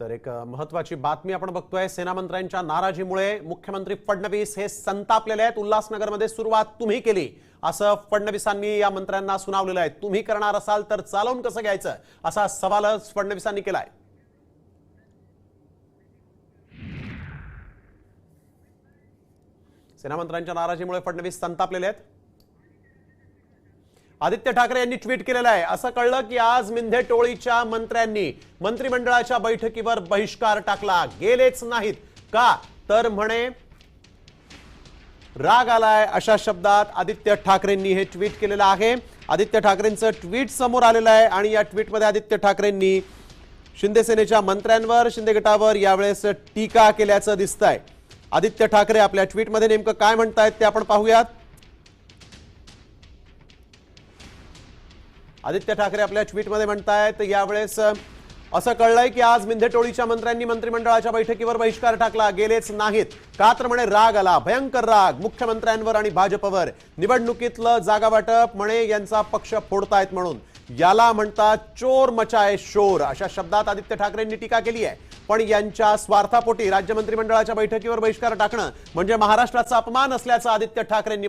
तर एक महत्वाची बातमी आपण बघतोय सेनामंत्र्यांच्या नाराजीमुळे मुख्यमंत्री फडणवीस हे संतापलेले आहेत. उल्हासनगरमध्ये सुरुवात तुम्ही केली. असं फडणवीसांनी या मंत्र्यांना सुनावलेलं आहे. तुम्ही करणार असाल तर चालवून कसं घ्यायचं? असा सवालच फडणवीसांनी केलाय. सेनामंत्र्यांच्या नाराजीमुळे फडणवीस संतापलेले आहेत. आदित्य ठाकरे यांनी ट्विट केलेलं आहे. असं कळलं की आज मिंधे टोळीच्या मंत्र्यांनी मंत्रिमंडळाच्या बैठकीवर बहिष्कार टाकला. गेलेच नाहीत. का? तर म्हणे राग आलाय अशा शब्दात आदित्य ठाकरेंनी हे ट्विट केलेलं आहे. आदित्य ठाकरेंचं ट्विट समोर आलेलं आहे आणि या ट्विटमध्ये आदित्य ठाकरेंनी शिंदेसेनेच्या मंत्र्यांवर शिंदे गटावर यावेळेस टीका केल्याचं दिसतंय. आदित्य ठाकरे आपल्या ट्विटमध्ये नेमकं काय म्हणतायत ते आपण पाहूयात. आदित्य ठाकरे आपल्या ट्विटमध्ये म्हणतायत यावेळेस असं कळलंय की आज मिंधेटोळीच्या मंत्र्यांनी मंत्रिमंडळाच्या बैठकीवर बहिष्कार टाकला. गेलेच नाहीत. का तर म्हणे राग आला. भयंकर राग. मुख्यमंत्र्यांवर आणि भाजपवर. निवडणुकीतलं जागा वाटप म्हणे यांचा पक्ष फोडतायत म्हणून. याला म्हणतात चोर मचाय शोर. अशा शब्दात आदित्य ठाकरेंनी टीका केली आहे. पण यांच्या स्वार्थापोटी राज्य मंत्रिमंडळाच्या बैठकीवर बहिष्कार टाकणं म्हणजे महाराष्ट्राचा अपमान असल्याचं आदित्य ठाकरेंनी